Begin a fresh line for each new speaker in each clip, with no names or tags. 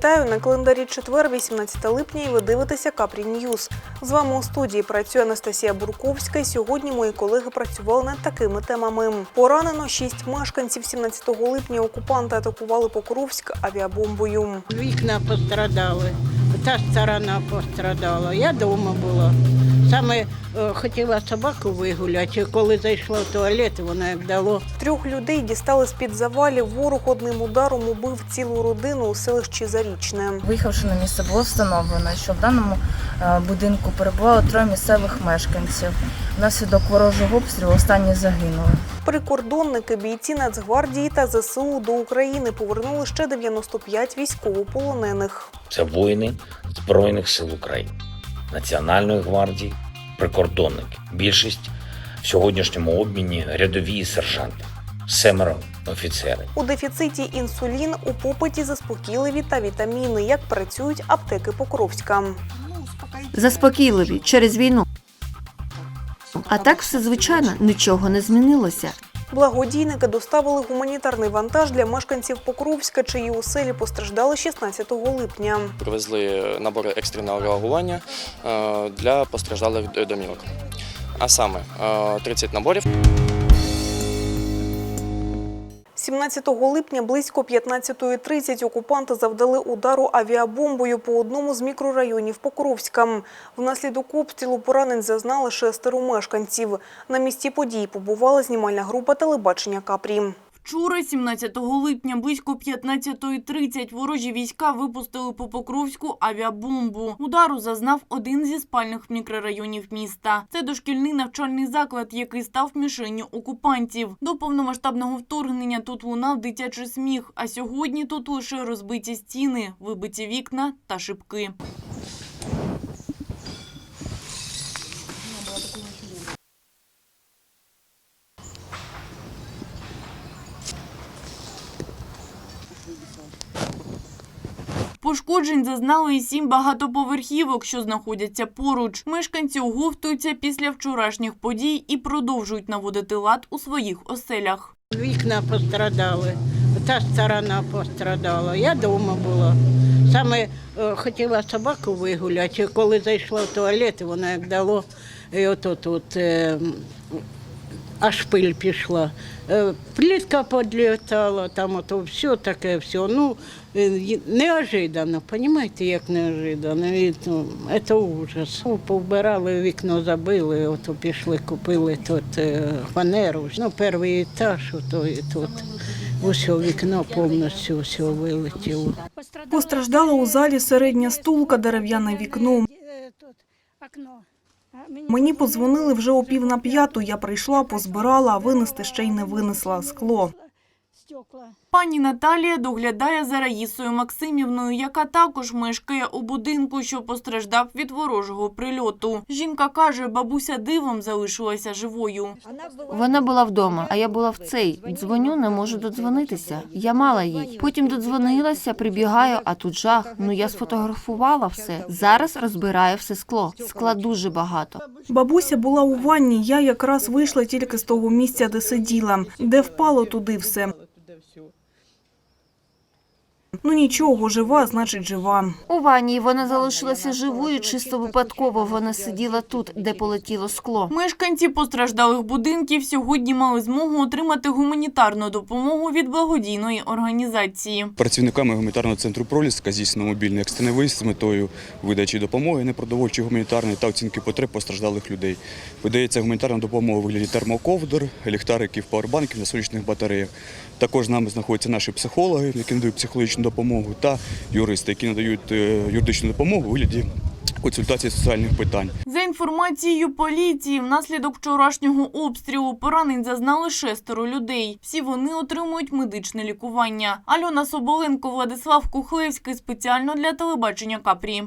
Вітаю на календарі четвер, 18 липня, і ви дивитеся Капрі Ньюз. З вами у студії працює Анастасія Бурковська. І сьогодні мої колеги працювали над такими темами. Поранено шість мешканців 17 липня. Окупанти атакували Покровськ авіабомбою.
Вікна пострадали, та сторона пострадала. Я вдома була. Саме е, хотіла собаку вигуляти, коли зайшла в туалет, вона як дало.
Трьох людей дістали з під завалів. Ворог одним ударом убив цілу родину у селищі Зарічне.
Виїхавши на місце, було встановлено, що в даному е, будинку перебувало троє місцевих мешканців. Внаслідок ворожого обстрілу останні загинули.
Прикордонники, бійці Нацгвардії та ЗСУ до України повернули ще 95 військовополонених.
Це воїни Збройних сил України, Національної гвардії, прикордонники. Більшість в сьогоднішньому обміні рядові і сержанти, семеро офіцери.
У дефіциті інсулін у попиті заспокійливі та вітаміни. Як працюють аптеки Покровська.
заспокійливі через війну. А так все звичайно нічого не змінилося.
Благодійники доставили гуманітарний вантаж для мешканців Покровська, чиї оселі постраждали 16 липня.
привезли набори екстреного реагування е, для постраждалих домівок. А саме е, 30 наборів.
17 липня близько 15.30 окупанти завдали удару авіабомбою по одному з мікрорайонів Покровська. Внаслідок обстрілу поранень зазнали шестеро мешканців. На місці подій побувала знімальна група телебачення Капрі.
Вчора, 17 липня, близько 15.30 ворожі війська випустили по Покровську авіабомбу. Удару зазнав один зі спальних мікрорайонів міста. Це дошкільний навчальний заклад, який став мішенню окупантів. До повномасштабного вторгнення тут лунав дитячий сміх, а сьогодні тут лише розбиті стіни, вибиті вікна та шибки. Пошкоджень зазнали і сім багатоповерхівок, що знаходяться поруч. Мешканці оговтуються після вчорашніх подій і продовжують наводити лад у своїх оселях.
Вікна пострадали, та сторона пострадала. Я вдома була. Саме е, хотіла собаку вигуляти, коли зайшла в туалет, вона як дало, і ото тут е, аж пиль пішла. Е, Плітка подлітала, там ото все таке, все. Ну, е, неожиданно, розумієте, як неожиданно. І, ну, це ужас. Ну, Повбирали, вікно забили, ото пішли, купили тут е, фанеру. Ну, перший етаж, ото і тут. Усе вікно повністю все вилетіло.
Постраждала у залі середня стулка, дерев'яне вікно. Мені подзвонили вже о пів на п'яту. Я прийшла, позбирала, а винести ще й не винесла скло.
Пані Наталія доглядає за Раїсою Максимівною, яка також мешкає у будинку, що постраждав від ворожого прильоту. Жінка каже, бабуся дивом залишилася живою.
Вона була вдома, а я була в цей. Дзвоню, не можу додзвонитися. Я мала їй. Потім додзвонилася, прибігаю, а тут жах. Ну я сфотографувала все. Зараз розбираю все скло. Скла дуже багато.
Бабуся була у ванні. Я якраз вийшла тільки з того місця, де сиділа, де впало туди все. Ну нічого, жива, значить жива.
У ванні вона залишилася живою, чисто випадково вона сиділа тут, де полетіло скло.
Мешканці постраждалих будинків сьогодні мали змогу отримати гуманітарну допомогу від благодійної організації.
Працівниками гуманітарного центру Проліска здійснено мобільний екстрений виїзд з метою видачі допомоги непродовольчої гуманітарної та оцінки потреб постраждалих людей. Видається гуманітарна допомога у вигляді термоковдр, ліхтариків, пауербанків на сонячних батареях. Також з нами знаходяться наші психологи, які надають психологічну допомогу, та юристи, які надають е, юридичну допомогу у вигляді консультації соціальних питань.
За інформацією поліції, внаслідок вчорашнього обстрілу поранень зазнали шестеро людей. Всі вони отримують медичне лікування. Альона Соболенко, Владислав Кухлевський спеціально для телебачення Капрі.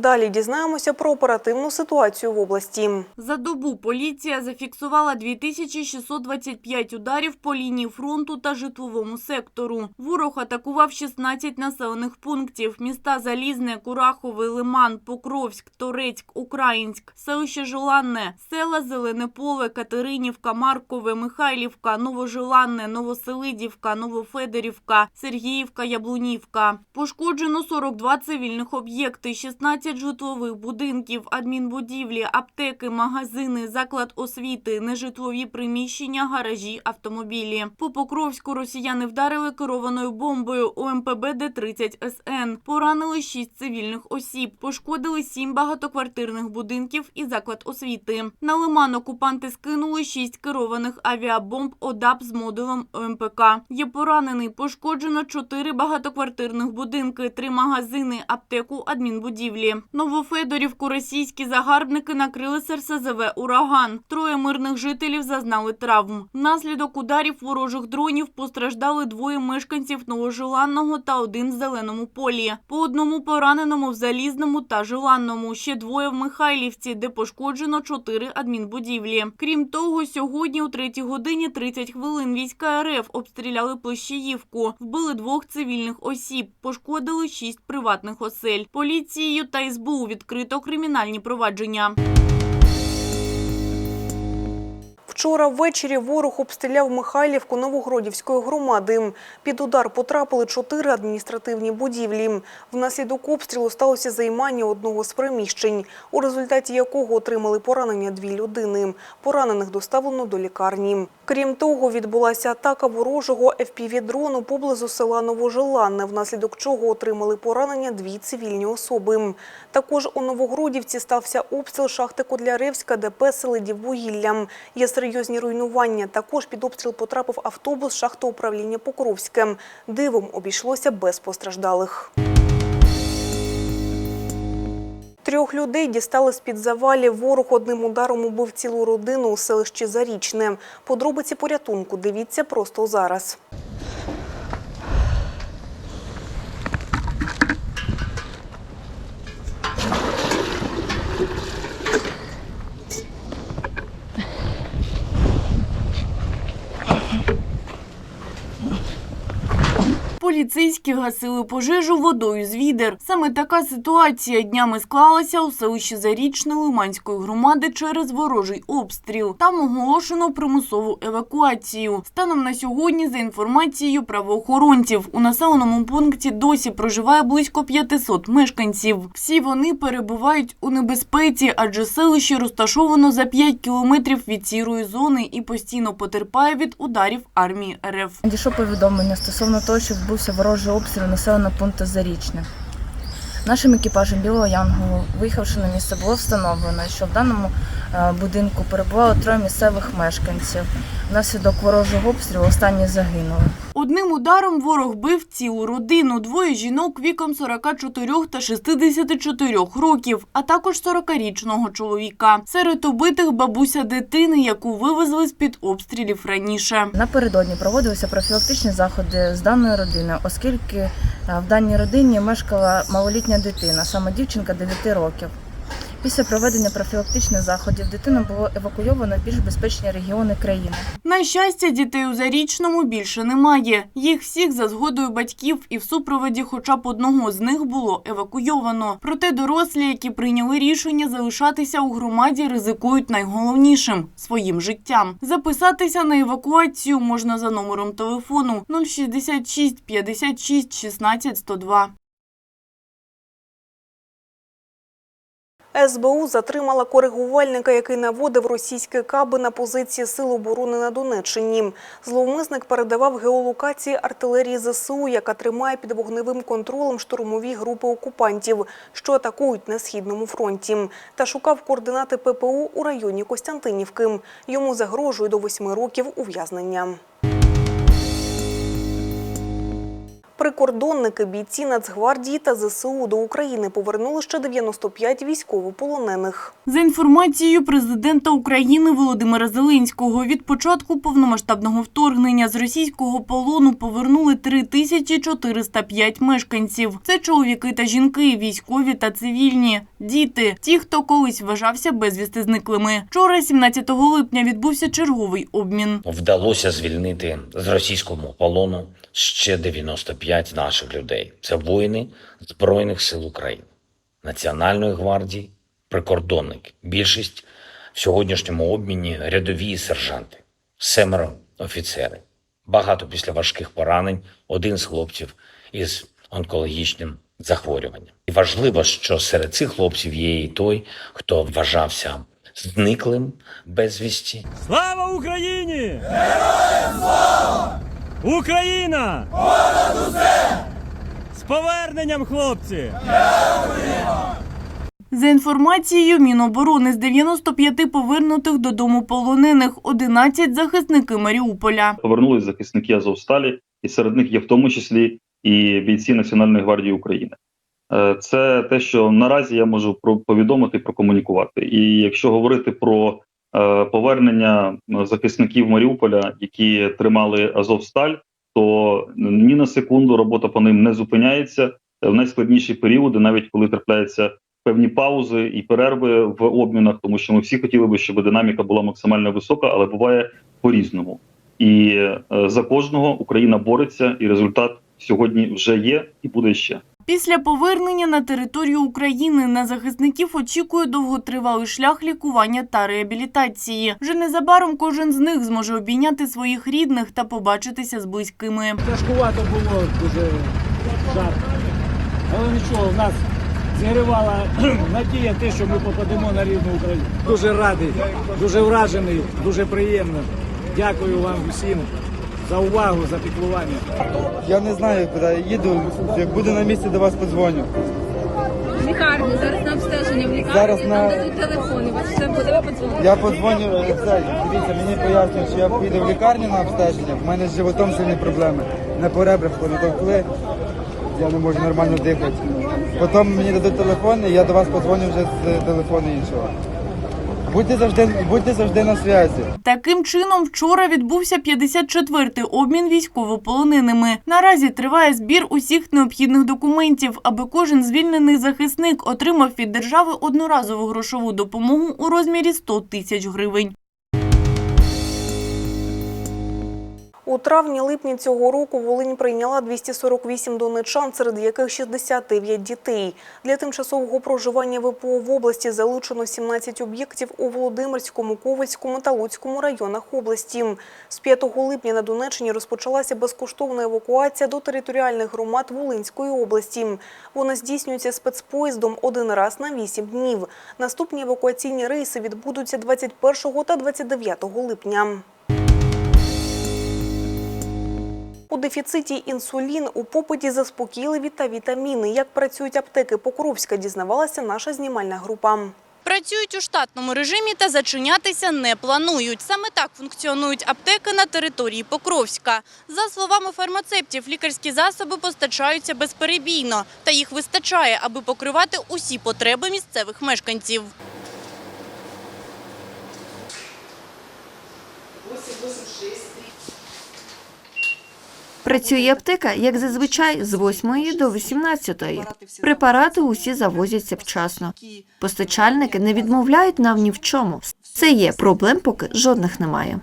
Далі дізнаємося про оперативну ситуацію в області.
За добу поліція зафіксувала 2625 ударів по лінії фронту та житловому сектору. Ворог атакував 16 населених пунктів: міста Залізне, Курахове, Лиман, Покровськ, Торецьк, Українськ, селище Желанне, села Зелене Поле, Катеринівка, Маркове, Михайлівка, Новожиланне, Новоселидівка, Новофедорівка, Сергіївка, Яблунівка. Пошкоджено 42 цивільних об'єкти, 16 житлових будинків, адмінбудівлі, аптеки, магазини, заклад освіти, нежитлові приміщення, гаражі, автомобілі. По Покровську росіяни вдарили керованою бомбою ОМПБ Д-30 СН. Поранили 6 цивільних осіб, пошкодили 7 багатоквартирних будинків і заклад освіти. На Лиман окупанти скинули 6 керованих авіабомб ОДАП з модулем ОМПК. Є поранений, пошкоджено 4 багатоквартирних будинки, 3 магазини, аптеку, адмінбудівлі. Новофедорівку російські загарбники накрили РСЗВ «Ураган». Троє мирних жителів зазнали травм. Внаслідок ударів ворожих дронів постраждали двоє мешканців Новожиланного та один в Зеленому полі. По одному пораненому в Залізному та Жиланному, ще двоє в Михайлівці, де пошкоджено чотири адмінбудівлі. Крім того, сьогодні у 3 годині 30 хвилин війська РФ обстріляли Плещіївку, вбили двох цивільних осіб, пошкодили шість приватних осель. Поліцією та СБУ відкрито кримінальні провадження.
Вчора ввечері ворог обстріляв Михайлівку Новогродівської громади. Під удар потрапили чотири адміністративні будівлі. Внаслідок обстрілу сталося займання одного з приміщень, у результаті якого отримали поранення дві людини. Поранених доставлено до лікарні. Крім того, відбулася атака ворожого FPV-дрону поблизу села Новожиланне, внаслідок чого отримали поранення дві цивільні особи. Також у Новогродівці стався обстріл шахти Кодляревська, ДП Селидів-Вугілля. Є серйозні руйнування. Також під обстріл потрапив автобус шахтоуправління Покровське. Дивом обійшлося без постраждалих. Трьох людей дістали з-під завалів. Ворог одним ударом убив цілу родину у селищі Зарічне. Подробиці порятунку дивіться просто зараз.
Поліцейські гасили пожежу водою з відер. Саме така ситуація днями склалася у селищі Зарічне Лиманської громади через ворожий обстріл. Там оголошено примусову евакуацію. Станом на сьогодні, за інформацією правоохоронців, у населеному пункті досі проживає близько 500 мешканців. Всі вони перебувають у небезпеці, адже селище розташовано за 5 кілометрів від сірої зони і постійно потерпає від ударів армії РФ.
Надійшло повідомлення стосовно того, що відбувся ворожий обстріл населеного пункту Зарічне. Нашим екіпажем Білого Янголу, виїхавши на місце, було встановлено, що в даному е, будинку перебувало троє місцевих мешканців. Внаслідок ворожого обстрілу останні загинули.
Одним ударом ворог бив цілу родину, двоє жінок віком 44 та 64 років, а також 40-річного чоловіка. Серед убитих бабуся дитини, яку вивезли з-під обстрілів раніше.
Напередодні проводилися профілактичні заходи з даною родиною, оскільки е, в даній родині мешкала малолітня дитина, саме дівчинка 9 років. Після проведення профілактичних заходів дитину було евакуйовано в більш безпечні регіони країни.
На щастя, дітей у Зарічному більше немає. Їх всіх за згодою батьків і в супроводі хоча б одного з них було евакуйовано. Проте дорослі, які прийняли рішення залишатися у громаді, ризикують найголовнішим своїм життям. Записатися на евакуацію можна за номером телефону 066 56 16 102.
СБУ затримала коригувальника, який наводив російські каби на позиції Сил оборони на Донеччині. Зловмисник передавав геолокації артилерії ЗСУ, яка тримає під вогневим контролем штурмові групи окупантів, що атакують на східному фронті, та шукав координати ППУ у районі Костянтинівки. Йому загрожує до восьми років ув'язнення. Прикордонники, бійці Нацгвардії та ЗСУ до України повернули ще 95 військовополонених.
За інформацією президента України Володимира Зеленського, від початку повномасштабного вторгнення з російського полону повернули 3405 мешканців. Це чоловіки та жінки, військові та цивільні, діти, ті, хто колись вважався безвісти зниклими. Вчора, 17 липня, відбувся черговий обмін.
Вдалося звільнити з російського полону ще 95 наших людей. Це воїни Збройних сил України, Національної гвардії, прикордонники. Більшість в сьогоднішньому обміні рядові сержанти, семеро офіцери. Багато після важких поранень, один з хлопців із онкологічним захворюванням. І важливо, що серед цих хлопців є і той, хто вважався зниклим безвісті,
Слава Україні! Героям слава! Україна! Понад усе! З поверненням, хлопці!
За інформацією Міноборони, з 95 повернутих додому полонених 11 – захисники Маріуполя.
повернулись захисники Азовсталі, і серед них є в тому числі і бійці Національної гвардії України. Е, Це те, що наразі я можу про- повідомити прокомунікувати. І якщо говорити про повернення захисників Маріуполя, які тримали Азовсталь, то ні на секунду робота по ним не зупиняється в найскладніші періоди, навіть коли трапляються певні паузи і перерви в обмінах, тому що ми всі хотіли би, щоб динаміка була максимально висока, але буває по-різному. І е, за кожного Україна бореться, і результат сьогодні вже є і буде ще.
Після повернення на територію України на захисників очікує довготривалий шлях лікування та реабілітації. Вже незабаром кожен з них зможе обійняти своїх рідних та побачитися з близькими.
Тяжкувато було дуже жарко. Але нічого, в нас зігрівала надія те, що ми попадемо на рідну Україну. Дуже радий, дуже вражений, дуже приємно. Дякую вам усім за увагу, за піклування.
Я не знаю, куди їду. Як буду на місці, до вас подзвоню.
В лікарні, зараз на обстеження в лікарні,
Зараз
там
на-
дадуть телефони, ви все буде, ви подзвоните.
Я подзвоню. е, це, Дивіться, мені пояснюють, що я поїду в лікарню на обстеження. В мене з животом сильні проблеми. Не по ребрах понатовкли. Я не можу нормально дихати. Потім мені дадуть телефон, і я до вас подзвоню вже з телефону іншого. Будьте завжди, будьте завжди на зв'язі.
Таким чином, вчора відбувся 54-й обмін військовополоненими. Наразі триває збір усіх необхідних документів, аби кожен звільнений захисник отримав від держави одноразову грошову допомогу у розмірі 100 тисяч гривень.
У травні-липні цього року Волинь прийняла 248 донечан, серед яких 69 дітей. Для тимчасового проживання ВПО в області залучено 17 об'єктів у Володимирському, Ковальському та Луцькому районах області. З 5 липня на Донеччині розпочалася безкоштовна евакуація до територіальних громад Волинської області. Вона здійснюється спецпоїздом один раз на 8 днів. Наступні евакуаційні рейси відбудуться 21 та 29 липня. У дефіциті інсулін у попиті заспокійливі та вітаміни. Як працюють аптеки Покровська, дізнавалася наша знімальна група.
Працюють у штатному режимі та зачинятися не планують. Саме так функціонують аптеки на території Покровська. За словами фармацевтів, лікарські засоби постачаються безперебійно, та їх вистачає, аби покривати усі потреби місцевих мешканців.
Працює аптека, як зазвичай, з 8 до 18. Препарати усі завозяться вчасно. Постачальники не відмовляють нам ні в чому. Це є, проблем поки жодних немає.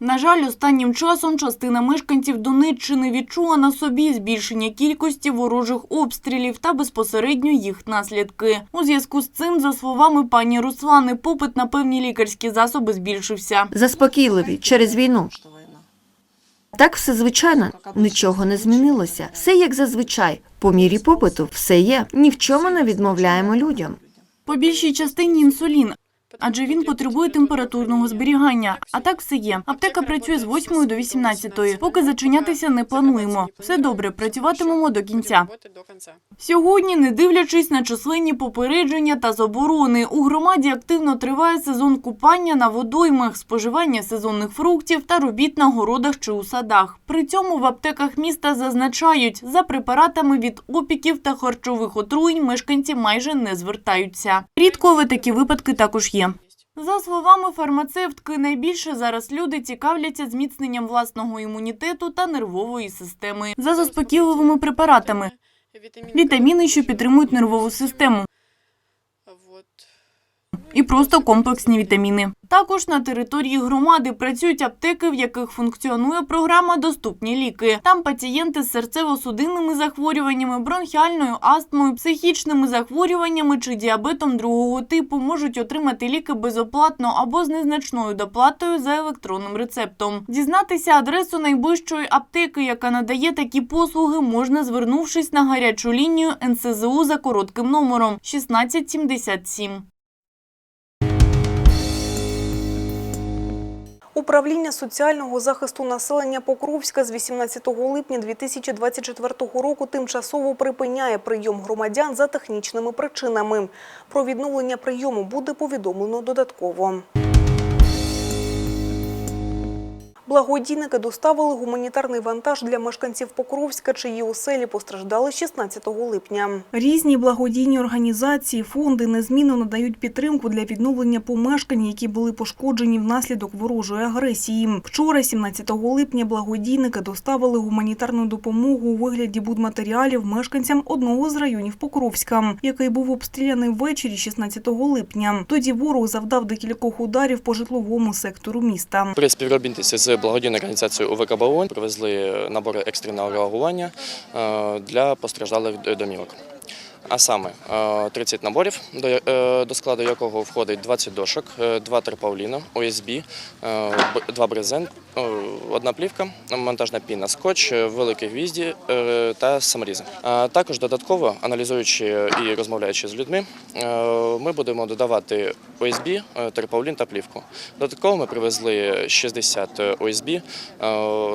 На жаль, останнім часом частина мешканців Донеччини відчула на собі збільшення кількості ворожих обстрілів та безпосередньо їх наслідки. У зв'язку з цим, за словами пані Руслани, попит на певні лікарські засоби збільшився.
Заспокійливі через війну. Так все звичайно, нічого не змінилося. Все як зазвичай. По мірі попиту все є. Ні в чому не відмовляємо людям.
По більшій частині інсулін. Адже він потребує температурного зберігання. А так все є. Аптека працює з 8 до 18. Поки зачинятися не плануємо. Все добре, працюватимемо до кінця. Сьогодні, не дивлячись на численні попередження та заборони, у громаді активно триває сезон купання на водоймах, споживання сезонних фруктів та робіт на городах чи у садах. При цьому в аптеках міста зазначають, за препаратами від опіків та харчових отруєнь мешканці майже не звертаються. Рідко, такі випадки також є. За словами фармацевтки, найбільше зараз люди цікавляться зміцненням власного імунітету та нервової системи за заспокійливими препаратами. Вітаміни, що підтримують нервову систему. І просто комплексні вітаміни. Також на території громади працюють аптеки, в яких функціонує програма Доступні ліки. Там пацієнти з серцево-судинними захворюваннями, бронхіальною астмою, психічними захворюваннями чи діабетом другого типу можуть отримати ліки безоплатно або з незначною доплатою за електронним рецептом. Дізнатися адресу найближчої аптеки, яка надає такі послуги, можна звернувшись на гарячу лінію НСЗУ за коротким номером 1677.
Управління соціального захисту населення Покровська з 18 липня 2024 року тимчасово припиняє прийом громадян за технічними причинами. Про відновлення прийому буде повідомлено додатково. Благодійники доставили гуманітарний вантаж для мешканців Покровська, чиї оселі постраждали 16 липня. Різні благодійні організації, фонди незмінно надають підтримку для відновлення помешкань, які були пошкоджені внаслідок ворожої агресії. Вчора, 17 липня, благодійники доставили гуманітарну допомогу у вигляді будматеріалів мешканцям одного з районів Покровська, який був обстріляний ввечері 16 липня. Тоді ворог завдав декількох ударів по житловому сектору міста.
При співробітниці з благодійною організацією УВК «Баун» привезли набори екстреного реагування е, для постраждалих домівок. А саме е, 30 наборів, до, я- е, до складу якого входить 20 дошок, 2 терпауліна, ОСБ, е, б- 2 брезент, е, одна плівка, монтажна піна, скотч, е, великі гвізді е, та саморізи. Також додатково, аналізуючи і розмовляючи з людьми, е, ми будемо додавати ОСБ, е, терпаулін та плівку. Додатково ми привезли 60 ОСБ, е,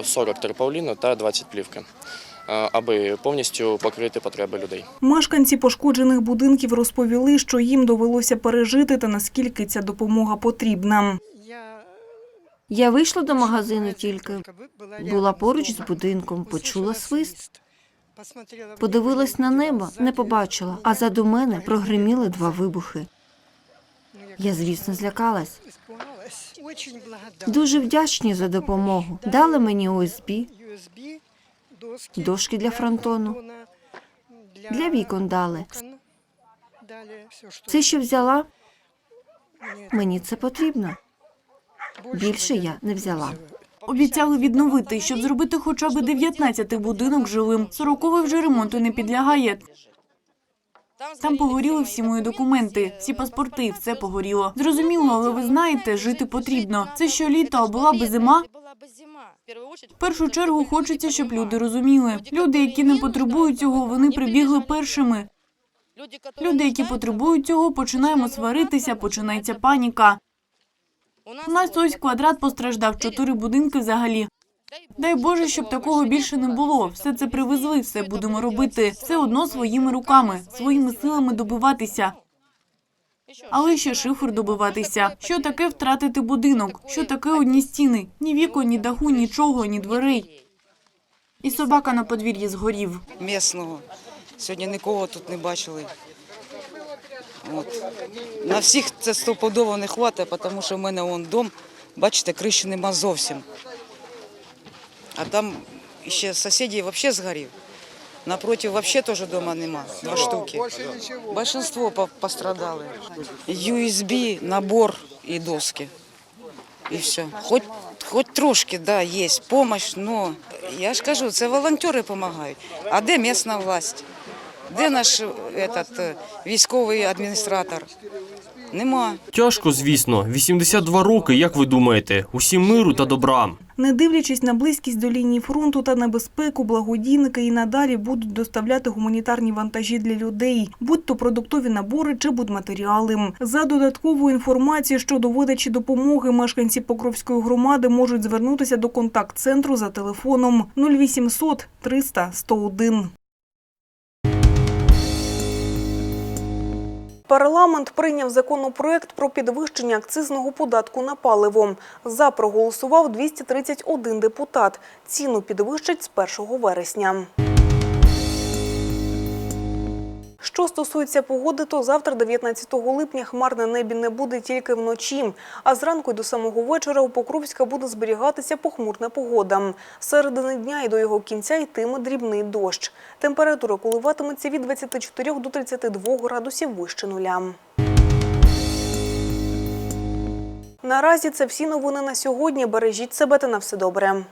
40 терпауліну та 20 плівки, е, аби повністю покрити потреби людей.
Мешканці пошкоджених будинків розповіли, що їм довелося пережити та наскільки ця допомога потрібна.
Я вийшла до магазину тільки, була поруч з будинком, почула свист. Подивилась на небо, не побачила, а заду мене прогриміли два вибухи. Я, звісно, злякалась. Дуже вдячні за допомогу. Дали мені ОСБ, дошки для фронтону, для вікон дали. Це, що взяла, мені це потрібно. Більше я не взяла.
Обіцяли відновити, щоб зробити хоча б 19 будинок живим. 40 вже ремонту не підлягає. Там погоріли всі мої документи, всі паспорти, все погоріло. Зрозуміло, але ви знаєте, жити потрібно. Це що літо, а була би зима. В першу чергу хочеться, щоб люди розуміли. Люди, які не потребують цього, вони прибігли першими. Люди, які потребують цього, починаємо сваритися, починається паніка. У нас ось квадрат постраждав, чотири будинки взагалі. Дай Боже, щоб такого більше не було. Все це привезли, все будемо робити. Все одно своїми руками, своїми силами добиватися. Але ще шифер добиватися. Що таке втратити будинок? Що таке одні стіни? Ні вікон, ні даху, нічого, ні дверей. І собака на подвір'ї згорів.
місного. Сьогодні нікого тут не бачили. От. На всіх це стопудово не хватить, тому що в мене вон дом, бачите, криші нема зовсім. А там ще сусідів взагалі згорів. Напротив взагалі теж дома нема, два штуки. Большинство по- пострадали. USB, набор і доски. І все. Хоч, хоч трошки, да, є допомога, але я ж кажу, це волонтери допомагають. А де місна власть? Де наш этот, е, військовий адміністратор? Нема.
Тяжко, звісно. 82 роки, як ви думаєте? Усім миру та добра.
Не дивлячись на близькість до лінії фронту та небезпеку, благодійники і надалі будуть доставляти гуманітарні вантажі для людей, будь то продуктові набори чи будматеріали. За додатковою інформацією щодо видачі допомоги мешканці Покровської громади можуть звернутися до контакт-центру за телефоном 0800 300 101. Парламент прийняв законопроект про підвищення акцизного податку на паливо. За проголосував 231 депутат. Ціну підвищать з 1 вересня. Що стосується погоди, то завтра, 19 липня, хмар на небі не буде тільки вночі. А зранку й до самого вечора у Покровська буде зберігатися похмурна погода. Середини дня і до його кінця йтиме дрібний дощ. Температура коливатиметься від 24 до 32 градусів вище нуля. Наразі це всі новини на сьогодні. Бережіть себе та на все добре.